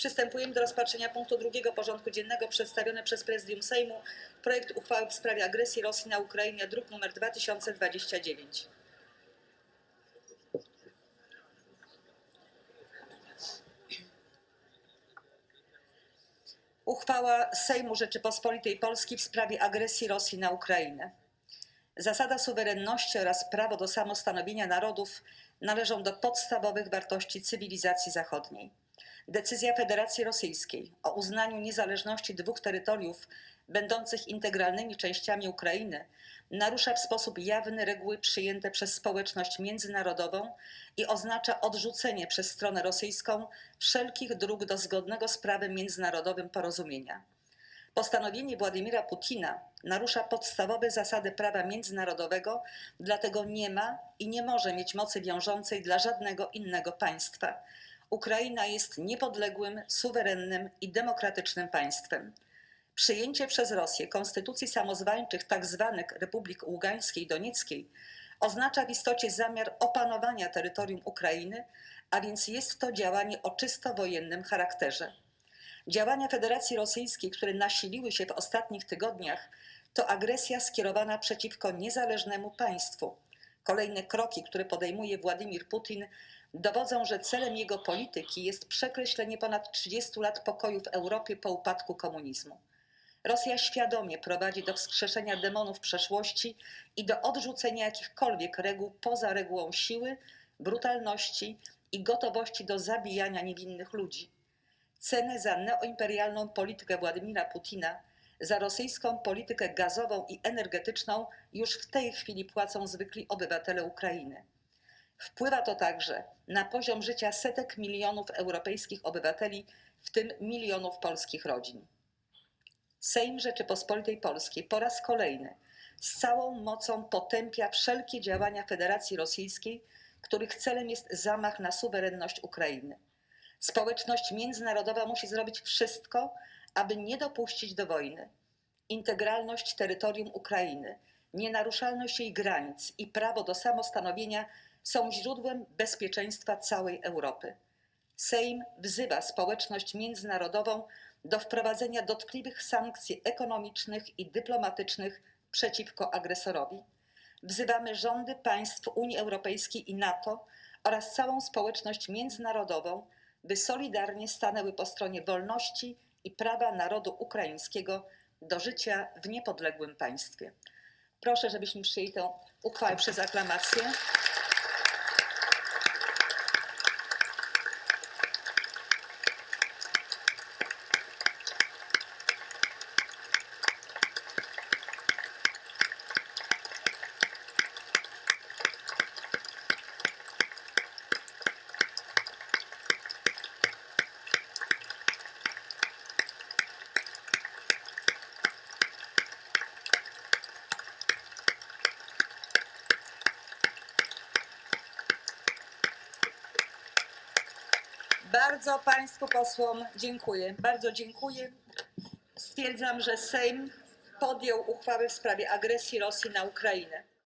Przystępujemy do rozpatrzenia punktu drugiego porządku dziennego przedstawiony przez Prezydium Sejmu projekt uchwały w sprawie agresji Rosji na Ukrainę, druk nr 2029. Uchwała Sejmu Rzeczypospolitej Polskiej w sprawie agresji Rosji na Ukrainę. Zasada suwerenności oraz prawo do samostanowienia narodów należą do podstawowych wartości cywilizacji zachodniej. Decyzja Federacji Rosyjskiej o uznaniu niezależności dwóch terytoriów będących integralnymi częściami Ukrainy narusza w sposób jawny reguły przyjęte przez społeczność międzynarodową i oznacza odrzucenie przez stronę rosyjską wszelkich dróg do zgodnego z prawem międzynarodowym porozumienia. Postanowienie Władimira Putina narusza podstawowe zasady prawa międzynarodowego, dlatego nie ma i nie może mieć mocy wiążącej dla żadnego innego państwa. Ukraina jest niepodległym, suwerennym i demokratycznym państwem. Przyjęcie przez Rosję konstytucji samozwańczych tzw. Republik Ługańskiej i Donieckiej oznacza w istocie zamiar opanowania terytorium Ukrainy, a więc jest to działanie o czysto wojennym charakterze. Działania Federacji Rosyjskiej, które nasiliły się w ostatnich tygodniach, to agresja skierowana przeciwko niezależnemu państwu. Kolejne kroki, które podejmuje Władimir Putin, dowodzą, że celem jego polityki jest przekreślenie ponad 30 lat pokoju w Europie po upadku komunizmu. Rosja świadomie prowadzi do wskrzeszenia demonów przeszłości i do odrzucenia jakichkolwiek reguł poza regułą siły, brutalności i gotowości do zabijania niewinnych ludzi. Cenę za neoimperialną politykę Władimira Putina, za rosyjską politykę gazową i energetyczną już w tej chwili płacą zwykli obywatele Ukrainy. Wpływa to także na poziom życia setek milionów europejskich obywateli, w tym milionów polskich rodzin. Sejm Rzeczypospolitej Polskiej po raz kolejny z całą mocą potępia wszelkie działania Federacji Rosyjskiej, których celem jest zamach na suwerenność Ukrainy. Społeczność międzynarodowa musi zrobić wszystko, aby nie dopuścić do wojny. Integralność terytorium Ukrainy, nienaruszalność jej granic i prawo do samostanowienia są źródłem bezpieczeństwa całej Europy. Sejm wzywa społeczność międzynarodową do wprowadzenia dotkliwych sankcji ekonomicznych i dyplomatycznych przeciwko agresorowi. Wzywamy rządy państw Unii Europejskiej i NATO oraz całą społeczność międzynarodową, by solidarnie stanęły po stronie wolności i prawa narodu ukraińskiego do życia w niepodległym państwie. Proszę, żebyśmy przyjęli tę uchwałę przez aklamację. Bardzo Państwu posłom dziękuję. Bardzo dziękuję. Stwierdzam, że Sejm podjął uchwałę w sprawie agresji Rosji na Ukrainę.